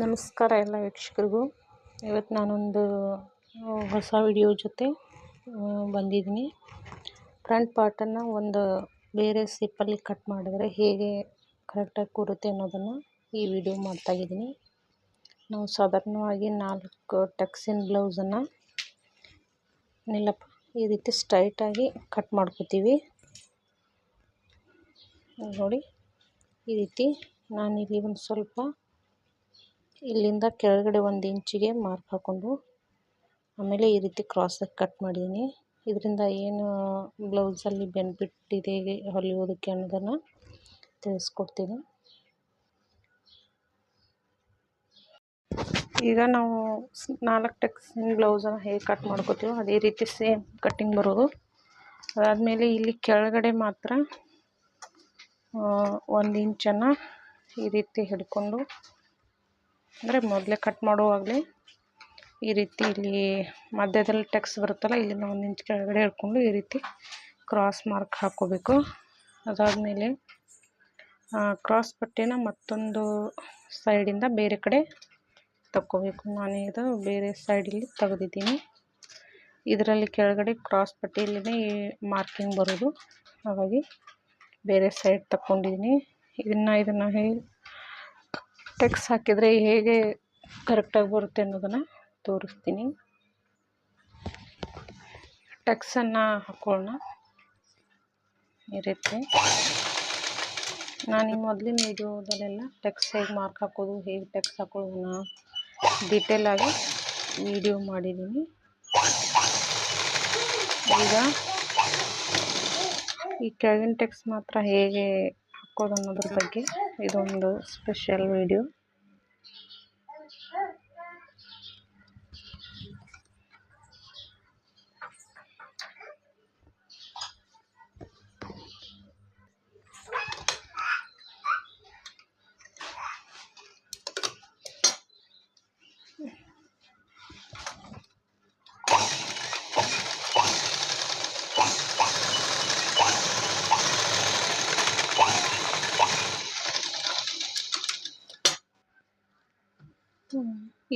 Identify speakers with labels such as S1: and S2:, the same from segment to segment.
S1: ನಮಸ್ಕಾರ ಎಲ್ಲ ವೀಕ್ಷಕರಿಗೂ. ಇವತ್ತು ನಾನೊಂದು ಹೊಸ ವಿಡಿಯೋ ಜೊತೆ ಬಂದಿದ್ದೀನಿ. ಫ್ರಂಟ್ ಪಾರ್ಟನ್ನು ಒಂದು ಬೇರೆ ಸಿಪ್ಪಲ್ಲಿ ಕಟ್ ಮಾಡಿದ್ರೆ ಹೇಗೆ ಕರೆಕ್ಟಾಗಿ ಕೂರುತ್ತೆ ಅನ್ನೋದನ್ನು ಈ ವಿಡಿಯೋ ಮಾಡ್ತಾಯಿದ್ದೀನಿ ನಾವು ಸಾಧಾರಣವಾಗಿ ನಾಲ್ಕು ಟಕ್ಸಿನ್ ಬ್ಲೌಸನ್ನು ನಿಲ್ಲಪ್ಪ ಈ ರೀತಿ ಸ್ಟ್ರೈಟಾಗಿ ಕಟ್ ಮಾಡ್ಕೋತೀವಿ. ನೋಡಿ, ಈ ರೀತಿ ನಾನಿಲ್ಲಿ ಒಂದು ಸ್ವಲ್ಪ ಇಲ್ಲಿಂದ ಕೆಳಗಡೆ ಒಂದು ಇಂಚಿಗೆ ಮಾರ್ಕ್ ಹಾಕ್ಕೊಂಡು ಆಮೇಲೆ ಈ ರೀತಿ ಕ್ರಾಸಾಗಿ ಕಟ್ ಮಾಡಿದ್ದೀನಿ ಇದರಿಂದ ಏನು ಬ್ಲೌಸಲ್ಲಿ ಬೆನಿಫಿಟ್ ಇದೆ ಹೊಲಿಯೋದಕ್ಕೆ ಅನ್ನೋದನ್ನು ತಿಳಿಸ್ಕೊಡ್ತೀನಿ. ಈಗ ನಾವು ನಾಲ್ಕು ಟೆಕ್ಸಿನ ಬ್ಲೌಸನ್ನು ಹೇಗೆ ಕಟ್ ಮಾಡ್ಕೋತೀವೋ ಅದೇ ರೀತಿ ಸೇಮ್ ಕಟ್ಟಿಂಗ್ ಬರೋದು. ಅದಾದಮೇಲೆ ಇಲ್ಲಿ ಕೆಳಗಡೆ ಮಾತ್ರ ಒಂದು ಇಂಚನ್ನು ಈ ರೀತಿ ಹಿಡ್ಕೊಂಡು ಅಂದರೆ ಮೊದಲೇ ಕಟ್ ಮಾಡುವಾಗಲೇ ಈ ರೀತಿ ಇಲ್ಲಿ ಮಧ್ಯದಲ್ಲಿ ಟೆಕ್ಸ್ ಬರುತ್ತಲ್ಲ ಇಲ್ಲಿ ಒಂದು ಇಂಚ್ ಕೆಳಗಡೆ ಹಿಡ್ಕೊಂಡು ಈ ರೀತಿ ಕ್ರಾಸ್ ಮಾರ್ಕ್ ಹಾಕ್ಕೋಬೇಕು. ಅದಾದಮೇಲೆ ಕ್ರಾಸ್ ಪಟ್ಟಿನ ಮತ್ತೊಂದು ಸೈಡಿಂದ ಬೇರೆ ಕಡೆ ತಕ್ಕೋಬೇಕು. ನಾನು ಇದು ಬೇರೆ ಸೈಡಲ್ಲಿ ತೆಗೆದಿದ್ದೀನಿ. ಇದರಲ್ಲಿ ಕೆಳಗಡೆ ಕ್ರಾಸ್ ಪಟ್ಟಿಯಲ್ಲೇ ಮಾರ್ಕಿಂಗ್ ಬರೋದು. ಹಾಗಾಗಿ ಬೇರೆ ಸೈಡ್ ತಕ್ಕೊಂಡಿದ್ದೀನಿ. ಇದನ್ನು ಇದನ್ನು ಹೇಗೆ ಟೆಕ್ಸ್ ಹಾಕಿದರೆ ಹೇಗೆ ಕರೆಕ್ಟಾಗಿ ಬರುತ್ತೆ ಅನ್ನೋದನ್ನು ತೋರಿಸ್ತೀನಿ. ಟೆಕ್ಸನ್ನು ಹಾಕೊಳ್ಳೋಣ. ಈ ರೀತಿ. ನಾನು ಈ ಮೊದಲಿನ ವೀಡಿಯೋದಲ್ಲೆಲ್ಲ ಟೆಕ್ಸ್ ಹೇಗೆ ಮಾರ್ಕ್ ಹಾಕೋದು, ಹೇಗೆ ಟೆಕ್ಸ್ ಹಾಕೊಳ್ಳೋಣ ಡೀಟೇಲಾಗಿ ವಿಡಿಯೋ ಮಾಡಿದ್ದೀನಿ ಈಗ ಈ ಕೆಳಗಿನ ಟೆಕ್ಸ್ ಮಾತ್ರ ಹೇಗೆ ಹಾಕೋದು ಅನ್ನೋದ್ರ ಬಗ್ಗೆ ಇದೊಂದು ಸ್ಪೆಷಲ್ ವಿಡಿಯೋ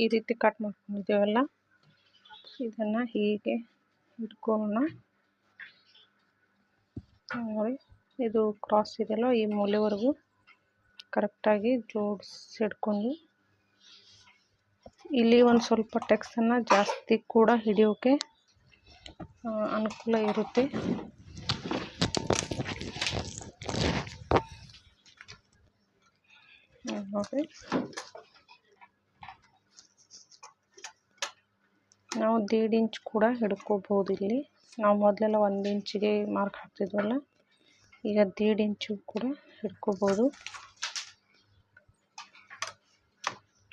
S1: ಈ ರೀತಿ ಕಟ್ ಮಾಡ್ಕೊಂಡಿದ್ದೇವಲ್ಲ, ಇದನ್ನು ಹೀಗೆ ಇಟ್ಕೊಳ್ಳೋಣ. ನೋಡಿ, ಇದು ಕ್ರಾಸ್ ಇದೆಯಲ್ಲ, ಈ ಮೂಲೆವರೆಗೂ ಕರೆಕ್ಟಾಗಿ ಜೋಡಿಸಿಡ್ಕೊಂಡು ಇಲ್ಲಿ ಒಂದು ಸ್ವಲ್ಪ ಟೆಕ್ಸನ್ನು ಜಾಸ್ತಿ ಕೂಡ ಹಿಡಿಯೋಕ್ಕೆ ಅನುಕೂಲ ಇರುತ್ತೆ. ನೋಡಿ ನಾವು ದೇಡ್ ಇಂಚ್ ಕೂಡ ಹಿಡ್ಕೋಬೋದು ಇಲ್ಲಿ ನಾವು ಮೊದಲೆಲ್ಲ ಒಂದು ಇಂಚಿಗೆ ಮಾರ್ಕ್ ಹಾಕ್ತಿದ್ವಲ್ಲ, ಈಗ ದೇಡ್ ಇಂಚು ಕೂಡ ಹಿಡ್ಕೋಬೋದು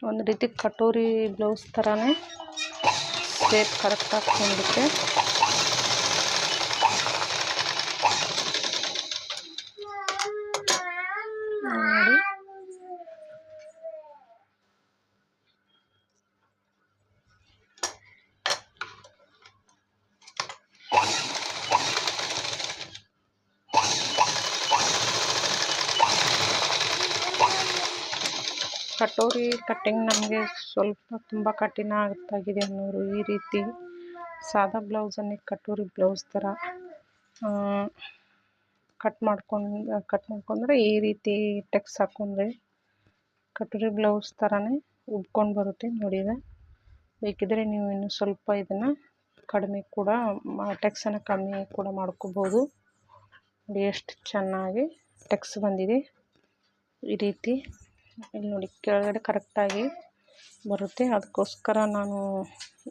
S1: ಒಂದು ರೀತಿ ಕಟೋರಿ ಬ್ಲೌಸ್ ಥರನೇ ಶೇಪ್ ಕರೆಕ್ಟಾಗಿ ಕೊಂಡಿರುತ್ತೆ ನೋಡಿ. ಕಟೋರಿ ಕಟ್ಟಿಂಗ್ ನಮಗೆ ಸ್ವಲ್ಪ ತುಂಬ ಕಠಿಣ ಆಗ್ತಾಯಿದೆ ಅನ್ನೋರು ಈ ರೀತಿ ಸಾದಾ ಬ್ಲೌಸನ್ನೇ ಕಟೋರಿ ಬ್ಲೌಸ್ ಥರ ಕಟ್ ಮಾಡ್ಕೊಂಡು ಕಟ್ ಮಾಡ್ಕೊಂಡ್ರೆ ಈ ರೀತಿ ಟೆಕ್ಸ್ ಹಾಕೊಂಡ್ರೆ ಕಟೋರಿ ಬ್ಲೌಸ್ ಥರನೇ ಉಬ್ಕೊಂಡು ಬರುತ್ತೆ ನೋಡಿದ ಬೇಕಿದ್ರೆ ನೀವು ಇನ್ನು ಸ್ವಲ್ಪ ಇದನ್ನು ಕಡಿಮೆ ಕೂಡ ಟೆಕ್ಸನ್ನು ಕಮ್ಮಿ ಕೂಡ ಮಾಡ್ಕೋಬೋದು. ನೋಡಿ ಎಷ್ಟು ಚೆನ್ನಾಗಿ ಟೆಕ್ಸ್ ಬಂದಿದೆ. ಈ ರೀತಿ ಇಲ್ಲಿ ನೋಡಿ ಕೆಳಗಡೆ ಕರೆಕ್ಟಾಗಿ ಬರುತ್ತೆ. ಅದಕ್ಕೋಸ್ಕರ ನಾನು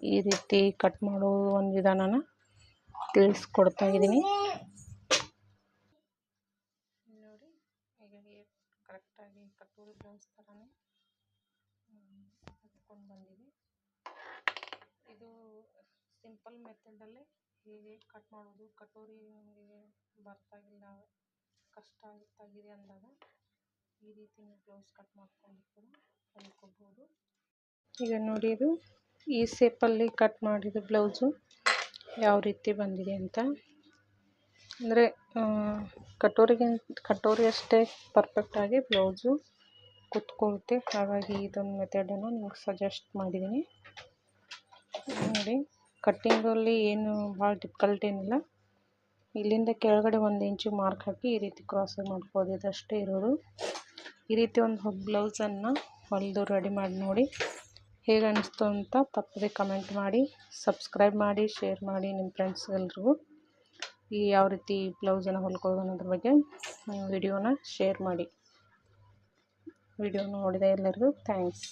S1: ಈ ರೀತಿ ಕಟ್ ಮಾಡೋ ಒಂದು ವಿಧಾನನ ತಿಳಿಸ್ಕೊಡ್ತಾ ಇದ್ದೀನಿ. ನೋಡಿ ಕರೆಕ್ಟಾಗಿ ಕಟೋರಿ ಬ್ಲೌಸ್ ಥರನೇ ಹಾಕ್ಕೊಂಡು ಬಂದಿದೆ. ಇದು ಸಿಂಪಲ್ ಮೆಥಡಲ್ಲೇ ಹೇಗೆ ಕಟ್ ಮಾಡೋದು ಕಟೋರಿ ಬರ್ತಾ ಬರ್ತಾಗಿಲ್ಲ ಕಷ್ಟ ಆಗಿದೆ ಅಂದಾಗ ಈ ರೀತಿ ನೀವು ಬ್ಲೌಸ್ ಕಟ್ ಮಾಡ್ಕೊಂಡು ಕೂಡ ಕಲ್ತ್ಕೋಬೋದು ಈಗ ನೋಡಿ ಇದು ಈ ಸೇಪಲ್ಲಿ ಕಟ್ ಮಾಡಿದ ಬ್ಲೌಸು ಯಾವ ರೀತಿ ಬಂದಿದೆ ಅಂತ. ಅಂದರೆ ಕಟೋರಿಗೆ ಕಟೋರಿ ಅಷ್ಟೇ ಪರ್ಫೆಕ್ಟಾಗಿ ಬ್ಲೌಸು ಕುತ್ಕೊಳ್ಳುತ್ತೆ. ಹಾಗಾಗಿ ಇದೊಂದು ಮೆಥಡನ್ನು ನಿಮ್ಗೆ ಸಜೆಸ್ಟ್ ಮಾಡಿದ್ದೀನಿ ನೋಡಿ ಕಟ್ಟಿಂಗಲ್ಲಿ ಏನು ಭಾಳ ಡಿಫಿಕಲ್ಟ್ ಏನಿಲ್ಲ. ಇಲ್ಲಿಂದ ಕೆಳಗಡೆ ಒಂದು ಇಂಚು ಮಾರ್ಕ್ ಹಾಕಿ ಈ ರೀತಿ ಕ್ರಾಸ್ ಮಾಡ್ಬೋದು. ಇದಷ್ಟೇ ಇರೋದು. ಈ ರೀತಿ ಒಂದು ಬ್ಲೌಸನ್ನು ಹೊಲಿದು ರೆಡಿ ಮಾಡಿ ನೋಡಿ ಹೇಗೆ ಅನಿಸ್ತು ಅಂತ ತಪ್ಪದೆ ಕಮೆಂಟ್ ಮಾಡಿ, ಸಬ್ಸ್ಕ್ರೈಬ್ ಮಾಡಿ, ಶೇರ್ ಮಾಡಿ ನಿಮ್ಮ ಫ್ರೆಂಡ್ಸ್ಗೆಲ್ರಿಗೂ ಈ ಯಾವ ರೀತಿ ಬ್ಲೌಸನ್ನು ಹೊಲ್ಕೊಳ್ಳೋದು ಅನ್ನೋದ್ರ ಬಗ್ಗೆ ವಿಡಿಯೋನ ಶೇರ್ ಮಾಡಿ. ವಿಡಿಯೋ ನೋಡಿದ ಎಲ್ಲರಿಗೂ ಥ್ಯಾಂಕ್ಸ್